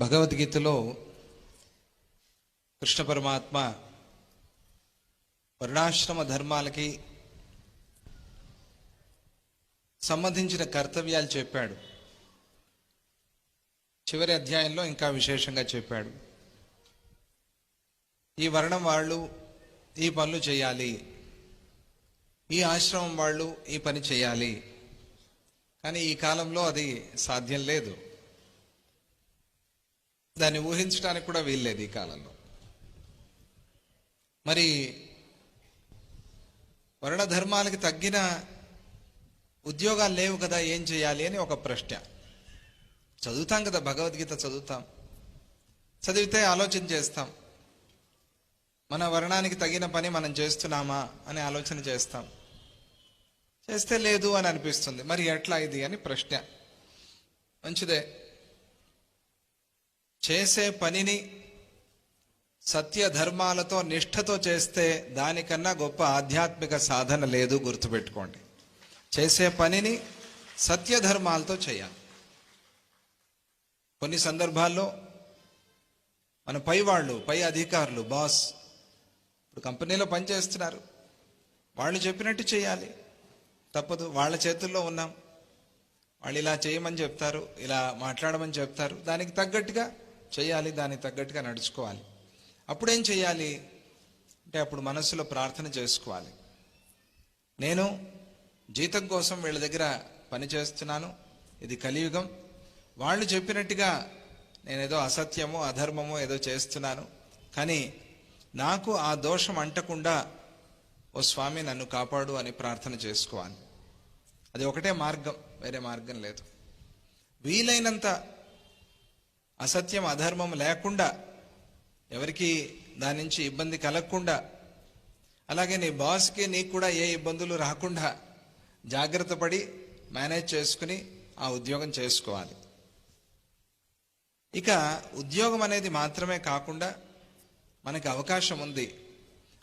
భగవద్గీతలో కృష్ణ పరమాత్మ వర్ణాశ్రమ ధర్మాలకి సంబంధించిన కర్తవ్యాలు చెప్పాడు. చివరి అధ్యాయంలో ఇంకా విశేషంగా చెప్పాడు. ఈ వర్ణం వాళ్ళు ఈ పనులు చేయాలి. ఈ ఆశ్రమం వాళ్ళు ఈ పని చేయాలి. కానీ ఈ కాలంలో అది సాధ్యం లేదు. దాన్ని ఊహించడానికి కూడా వీల్లేదు ఈ కాలంలో. మరి వర్ణ ధర్మాలకి తగ్గిన ఉద్యోగాలు లేవు కదా ఏం చేయాలి అని ఒక ప్రశ్న. చదువుతాం కదా భగవద్గీత చదువుతాం. చదివితే ఆలోచన చేస్తాం. మన వర్ణానికి తగిన పని మనం చేస్తున్నామా అని ఆలోచన చేస్తాం. చేస్తే లేదు అని అనిపిస్తుంది. మరి ఎట్లా ఇది అని ప్రశ్న. మంచిదే. చేసే పనిని సత్య ధర్మాలతో నిష్ఠతో చేస్తే దానికన్నా గొప్ప ఆధ్యాత్మిక సాధన లేదు గుర్తుపెట్టుకోండి. చేసే పనిని సత్య ధర్మాలతో చేయాలి. కొన్ని సందర్భాల్లో మన పై వాళ్ళు పై అధికారులు బాస్ ఇప్పుడు కంపెనీలో పనిచేస్తున్నారు. వాళ్ళు చెప్పినట్టు చేయాలి. తప్పదు వాళ్ళ చేతుల్లో ఉన్నాం. వాళ్ళు ఇలా చేయమని చెప్తారు ఇలా మాట్లాడమని చెప్తారు. దానికి తగ్గట్టుగా చేయాలి దానికి తగ్గట్టుగా నడుచుకోవాలి. అప్పుడేం చేయాలి? అంటే అప్పుడు మనసులో ప్రార్థన చేసుకోవాలి. నేను జీతం కోసం వీళ్ళ దగ్గర పని చేస్తున్నాను ఇది కలియుగం. వాళ్ళు చెప్పినట్టుగా నేనేదో అసత్యమో అధర్మమో ఏదో చేస్తున్నాను కానీ నాకు ఆ దోషం అంటకుండా ఓ స్వామి నన్ను కాపాడు అని ప్రార్థన చేసుకోవాలి. అది ఒకటే మార్గం వేరే మార్గం లేదు. వీలైనంత అసత్యం అధర్మం లేకుండా ఎవరికి దాని నుంచి ఇబ్బంది కలగకుండా అలాగే నీ బాస్కి నీకు కూడా ఏ ఇబ్బందులు రాకుండా జాగ్రత్త పడి మేనేజ్ చేసుకుని ఆ ఉద్యోగం చేసుకోవాలి. ఇక ఉద్యోగం అనేది మాత్రమే కాకుండా మనకి అవకాశం ఉంది.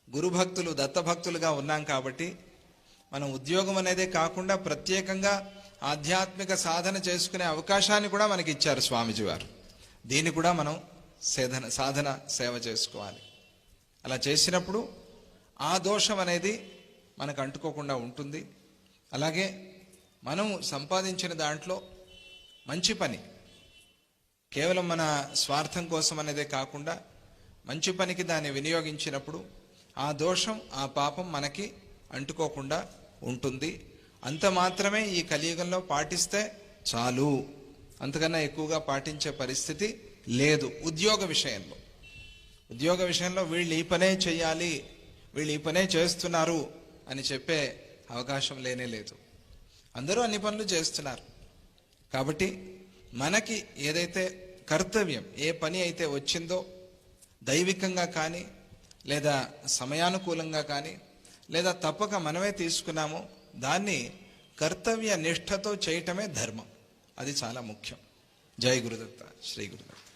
గురుభక్తులు దత్తభక్తులుగా ఉన్నాం కాబట్టి మనం ఉద్యోగం అనేదే కాకుండా ప్రత్యేకంగా ఆధ్యాత్మిక సాధన చేసుకునే అవకాశాన్ని కూడా మనకి ఇచ్చారు స్వామిజీ వారు. దీన్ని కూడా మనం సేధన సాధన సేవ చేసుకోవాలి. అలా చేసినప్పుడు ఆ దోషం అనేది మనకు అంటుకోకుండా ఉంటుంది. అలాగే మనం సంపాదించిన దాంట్లో మంచి పని కేవలం మన స్వార్థం కోసం అనేదే కాకుండా మంచి పనికి దాన్ని వినియోగించినప్పుడు ఆ దోషం ఆ పాపం మనకి అంటుకోకుండా ఉంటుంది. అంత మాత్రమే ఈ కలియుగంలో పాటిస్తే చాలు. అంతకన్నా ఎక్కువగా పాటించే పరిస్థితి లేదు ఉద్యోగ విషయంలో. ఉద్యోగ విషయంలో వీళ్ళు ఈ పనే చేయాలి వీళ్ళు ఈ పనే చేస్తున్నారు అని చెప్పే అవకాశం లేనే లేదు. అందరూ అన్ని పనులు చేస్తున్నారు. కాబట్టి మనకి ఏదైతే కర్తవ్యం ఏ పని అయితే వచ్చిందో దైవికంగా కానీ లేదా సమయానుకూలంగా కానీ లేదా తప్పక మనమే తీసుకున్నామో దాన్ని కర్తవ్య నిష్ఠతో చేయటమే ధర్మం. అది చాలా ముఖ్యం. జై గురుదత్త శ్రీ గురుదత్త.